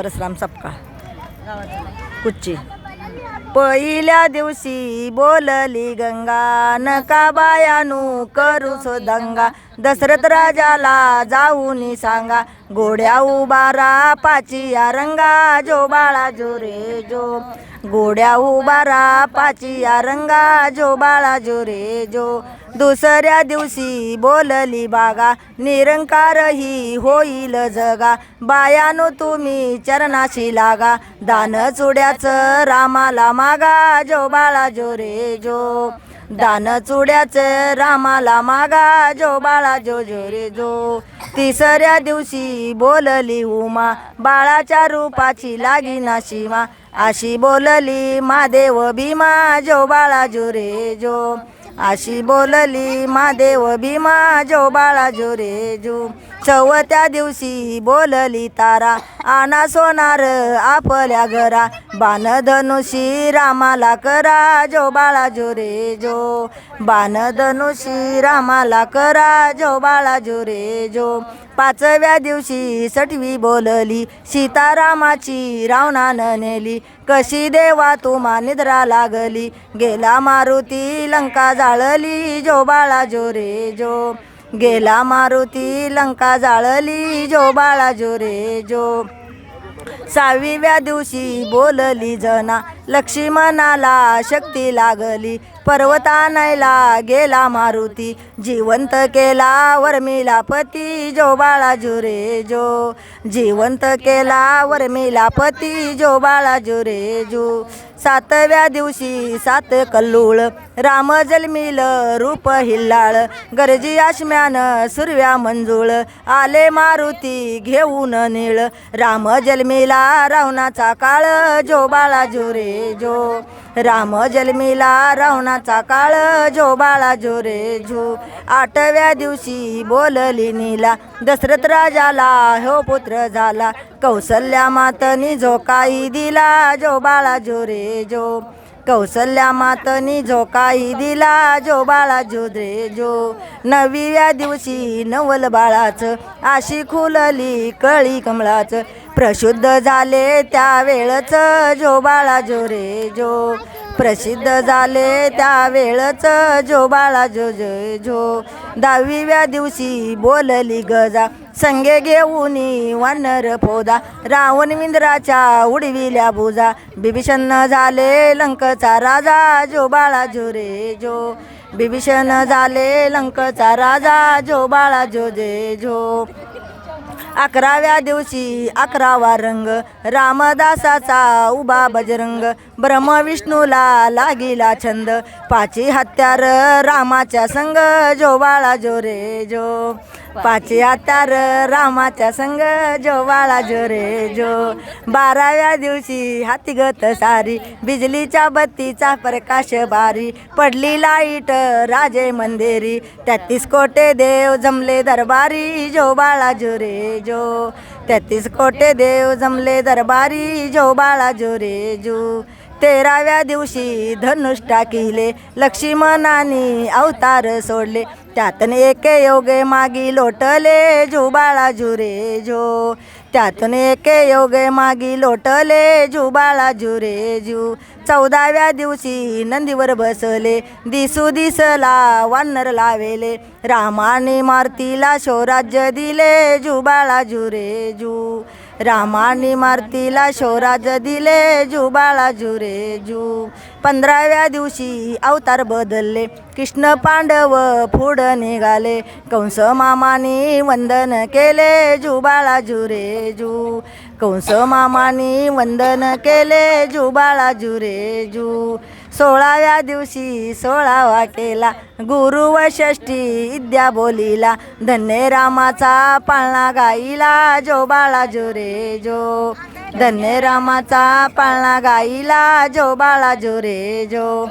परसराम सपका कुच्ची पहिल्या दिवशी बोलली गंगा नका बायानू करू सो दंगा दशरथ राजाला जाऊनी सांगा गोड्या उबारा पाचिया रंगा जो बाळा जो रे जो. गोड्या उबारा पाचिया रंगा जो बाळा जो रे जो. दुसऱ्या दिवशी बोलली बागा निरंकार ही होईल जगा. बायानो तुम्ही चरणाशी लागा दान चुड्याचं रामाला मागा जो बाळा जो रे जो. दान चुड्याच रामाला मागा जो बाळा जो जो रे जो. तिसऱ्या दिवशी बोलली उमा बाळाच्या रूपाची लागी ना सीमा अशी बोलली महादेव भीमा जो बाळा जो रे जो. अशी बोलली महादेव भीमा जो बाळा जो रे जो चौथ्या दिवशी बोलली तारा आना सोनार आपल्या घरा. बाण धनुषी रामाला करा जो बाळा जो रे जो बाण धनुषी रामाला करा जो बाळा जो रे जो पाचव्या दिवशी सटवी बोलली. सीतारामाची रावणानं नेली. कशी देवा तुम्हा निद्रा लागली. गेला मारुती लंका जाळली. जो बाळा जो रे जो. गेला मारुती लंका जाळली. जो बाळा जो रे जो. सहाव्या दिवशी बोलली जना. लक्ष्मणाला शक्ती लागली. पर्वतानयला गेला मारुती. जिवंत केला वर्मिला पती जो बाळा जो जो. जिवंत केला वर्मिला पती जो बाळा जो जो. सातव्या दिवशी सात कल्लूळ राम जन्मिल रूप हिल्लाळ गरजी आश्म्यान सुरव्या मंजुळ आले मारुती घेऊन निळ राम जन्मिला रावणाचा काळ जो बाळा जो रे जो राम जन्मिला रावणाचा काळ जो बाळा जो रे जो आठव्या दिवशी बोलली नीला दशरथ राजाला हो पुत्र झाला कौसल्या मातनी जो काही दिला जो बाळा जो रे जो. कौसल्या मातनी जो काही दिला जो बाळा जो रे जो. नवव्या दिवशी नवल बाळाचं आशी खुलली कळी कमळाचं. प्रशुद्ध झाले त्या वेळच जो बाळा जो रे जो. प्रसिद्ध झाले त्या वेळच जो बाळा जो जय जो. दहाव्या दिवशी बोलली गजा संगे घेऊन वानर पोदा रावण विंद्राच्या उडविल्या बुजा. बिभीषण झाले लंकचा राजा जो बाळा जो रे जो. बिभीषण झाले लंकचा राजा जो बाळा जो जे जो. अकराव्या दिवशी अकरावा रंग रामदासाचा उभा बजरंग ब्रह्मविष्णूला लागिला छंद. पाची हत्यार रामाच्या संग जो बाळा जो रे जो. पाची हत्यार रामाच्या संग जो बाळा जो रे जो. बाराव्या दिवशी हातीगत सारी बिजलीच्या बत्तीचा प्रकाश बारी पडली लाइट राजे मंदिरी तेहतीस कोटे देव जमले दरबारी जो बाळा जो रे जो तेहतीस कोटे देव जमले दरबारी जो बाळा जो रे जो. तेराव्या दिवशी धनुष टाकिले लक्ष्मणानी अवतार सोडले. त्यातन एके योगे मागी लोटले जो बाळा जो रे जो. त्यातून एके योगे मागी लोटले जू बाळा जू रे जू चौदाव्या दिवशी नंदीवर बसले दिसू दिसला वानर लावेले. रामाने मारतीला शोराज्य दिले जू बाळा जू रे जू रामाने मारतीला शोराज दिले जू बाळा जू रे जू. पंधराव्या दिवशी अवतार बदलले. कृष्ण पांडव फुड निघाले. कंस मामाने वंदन केले जू बाळा जू रे जू. कंस मामाने वंदन केले जू बाळा जू जू. सोळाव्या दिवशी सोळावा केला गुरु व षष्टी विद्या बोलीला धन्य रामाचा पाळणा गाईला जो बाळा जो रे जो. धन्य रामाचा पाळणा गाईला जो बाळा जो रे जो.